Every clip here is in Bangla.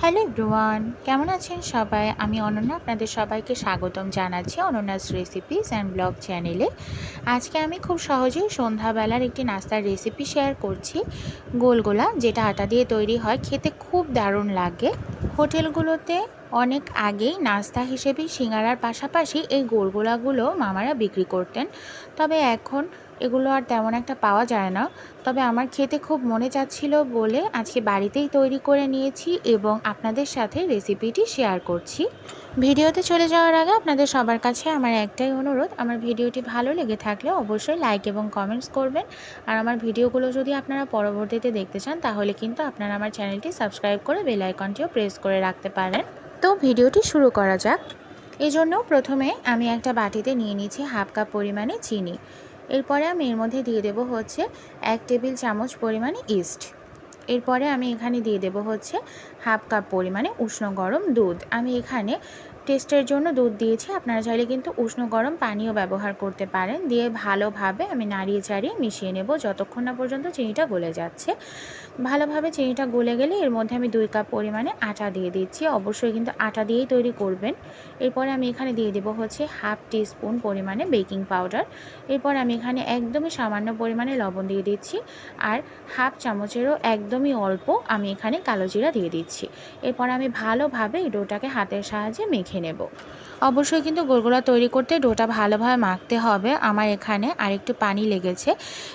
হ্যালো এভরিওয়ান, কেমন আছেন সবাই? আমি অনন্যা, আপনাদের সবাইকে স্বাগতম জানাচ্ছি অনন্যাস রেসিপিস অ্যান্ড ব্লগ চ্যানেলে আজকে আমি খুব সহজেই সন্ধ্যাবেলার একটি নাস্তার রেসিপি শেয়ার করছি। গোলগোলা যেটা আটা দিয়ে তৈরি হয়, খেতে খুব দারুণ লাগে। হোটেলগুলোতে অনেক আগেই নাস্তা হিসেবে সিঙ্গারার পাশাপাশি এই গোলগোলাগুলো মামারা বিক্রি করতেন। তবে এখন এগুলো আর তেমন একটা পাওয়া যায় না। তবে আমার খেতে খুব মনে চাচ্ছিল বলে আজকে বাড়িতেই তৈরি করে নিয়েছি এবং আপনাদের সাথে রেসিপিটি শেয়ার করছি। ভিডিওতে চলে যাওয়ার আগে আপনাদের সবার কাছে আমার একটাই অনুরোধ, আমার ভিডিওটি ভালো লেগে থাকলে অবশ্যই লাইক এবং কমেন্টস করবেন। আর আমার ভিডিওগুলো যদি আপনারা পরবর্তীতে দেখতে চান, তাহলে কিন্তু আপনারা আমার চ্যানেলটি সাবস্ক্রাইব করে বেল আইকনটিও প্রেস করে রাখতে পারেন। তো ভিডিওটি শুরু করা যাক। এই জন্য প্রথমে আমি একটা বাটিতে নিয়ে নিয়েছি হাফ কাপ পরিমাণে চিনি। এরপরে আমি এর মধ্যে দিয়ে দেব হচ্ছে এক টেবিল চামচ পরিমাণে ইস্ট। এরপরে আমি এখানে দিয়ে দেব হচ্ছে হাফ কাপ পরিমাণে উষ্ণ গরম দুধ। আমি এখানে টেস্টের জন্য দুধ দিয়েছি। আপনারা চাইলে কিন্তু উষ্ণ গরম পানিও ব্যবহার করতে পারেন। দিয়ে ভালোভাবে আমি নাড়িয়ে চাড়িয়ে মিশিয়ে নেব যতক্ষণ না পর্যন্ত চিনিটা গলে যাচ্ছে। ভালোভাবে চিনিটা গলে গেলে এর মধ্যে আমি দুই কাপ পরিমাণে আটা দিয়ে দিচ্ছি। অবশ্যই কিন্তু আটা দিয়েই তৈরি করবেন। এরপরে আমি এখানে দিয়ে দেবো হচ্ছে হাফ স্পুন পরিমাণে বেকিং পাউডার। এরপর আমি এখানে একদমই সামান্য পরিমাণে লবণ দিয়ে দিচ্ছি। আর হাফ চামচেরও একদমই অল্প আমি এখানে কালো জিরা দিয়ে দিচ্ছি। এরপর আমি ভালোভাবে এই ডোটাকে হাতের সাহায্যে মেখে নেব। অবশ্যই কিন্তু গোলগোলা তৈরি করতে ডোটা ভালোভাবে মাখতে হবে। আমার এখানে আরেকটু পানি লেগেছে।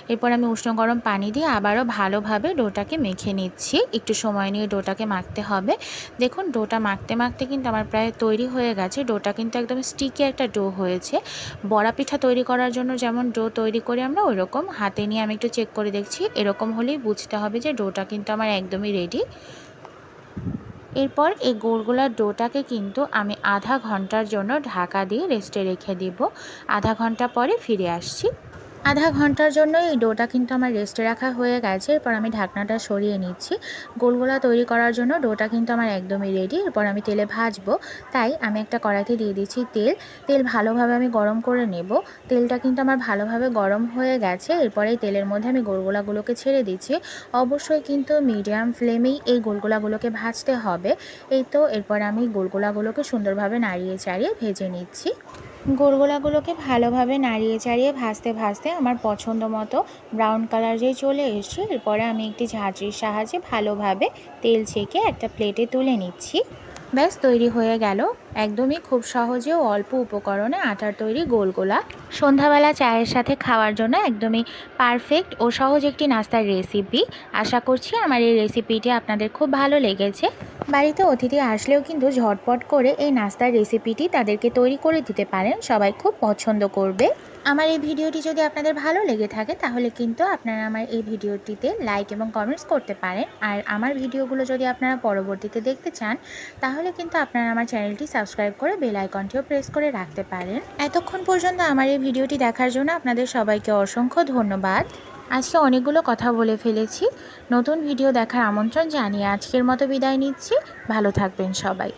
এরপর আমি উষ্ণ গরম পানি দিয়ে আবারও ভালোভাবে ডোটাকে মেখে নিচ্ছি। একটু সময় নিয়ে ডোটাকে মাখতে হবে। দেখুন, ডোটা মাখতে মাখতে কিন্তু আমার প্রায় তৈরি হয়ে গেছে। ডোটা কিন্তু একদম স্টিকি একটা ডো হয়েছে। বড়া পিঠা তৈরি করার জন্য যেমন ডো তৈরি করি আমরা ওই রকম হাতে নিয়ে আমি একটু চেক করে দেখছি। এরকম হলেই বুঝতে হবে যে ডোটা কিন্তু আমার একদমই রেডি এরপর এই গোলগোলার ডোটাকে কিন্তু আমি আধা ঘণ্টার জন্য ঢাকা দিয়ে রেস্টে রেখে দিব। আধা ঘণ্টা পরে ফিরে আসছি। আধা ঘণ্টার জন্য এই ডোটা কিন্তু আমার রেস্টে রাখা হয়ে গেছে। এরপর আমি ঢাকনাটা সরিয়ে নিচ্ছি। গোলগোলা তৈরি করার জন্য ডোটা কিন্তু আমার একদমই রেডি এরপর আমি তেলে ভাজবো। তাই আমি একটা কড়াইতে দিয়ে দিচ্ছি তেল। তেল ভালোভাবে আমি গরম করে নেব। তেলটা কিন্তু আমার ভালোভাবে গরম হয়ে গেছে। এরপরে এই তেলের মধ্যে আমি গোলগোলাগুলোকে ছেড়ে দিচ্ছি। অবশ্যই কিন্তু মিডিয়াম ফ্লেমেই এই গোলগোলাগুলোকে ভাজতে হবে। এই তো এরপর আমি গোলগোলাগুলোকে সুন্দরভাবে নাড়িয়ে চাড়িয়ে ভেজে নিচ্ছি। গোলগোলাগুলোকে ভালোভাবে নাড়িয়ে চাড়িয়ে ভাজতে ভাজতে আমার পছন্দ মতো ব্রাউন কালার যে চলে এসছে, এরপরে আমি একটি ঝাঁঝরির সাহায্যে ভালোভাবে তেল ছেঁকে একটা প্লেটে তুলে নিচ্ছি। ব্যাস, তৈরি হয়ে গেল। একদমই খুব সহজে ও অল্প উপকরণে আটার তৈরি গোলগোলা। সন্ধ্যাবেলা চায়ের সাথে খাওয়ার জন্য একদমই পারফেক্ট ও সহজ একটি নাস্তার রেসিপি আশা করছি আমার এই রেসিপিটি আপনাদের খুব ভালো লেগেছে। বাড়িতে অতিথি আসলেও কিন্তু ঝটপট করে এই নাস্তার রেসিপিটি তাদেরকে তৈরি করে দিতে পারেন। সবাই খুব পছন্দ করবে। আমার এই ভিডিওটি যদি আপনাদের ভালো লেগে থাকে, তাহলে কিন্তু আপনারা আমার এই ভিডিওটিতে লাইক এবং কমেন্টস করতে পারেন। আর আমার ভিডিওগুলো যদি আপনারা পরবর্তীতে দেখতে চান, তাহলে কিন্তু আপনারা আমার চ্যানেলটি সাবস্ক্রাইব করে বেল আইকনটিও প্রেস করে রাখতে পারেন। এতক্ষণ পর্যন্ত আমার এই ভিডিওটি দেখার জন্য আপনাদের সবাইকে অসংখ্য ধন্যবাদ। আজকে অনেকগুলো কথা বলে ফেলেছি। নতুন ভিডিও দেখার আমন্ত্রণ জানিয়ে আজকের মতো বিদায় নিচ্ছি। ভালো থাকবেন সবাই।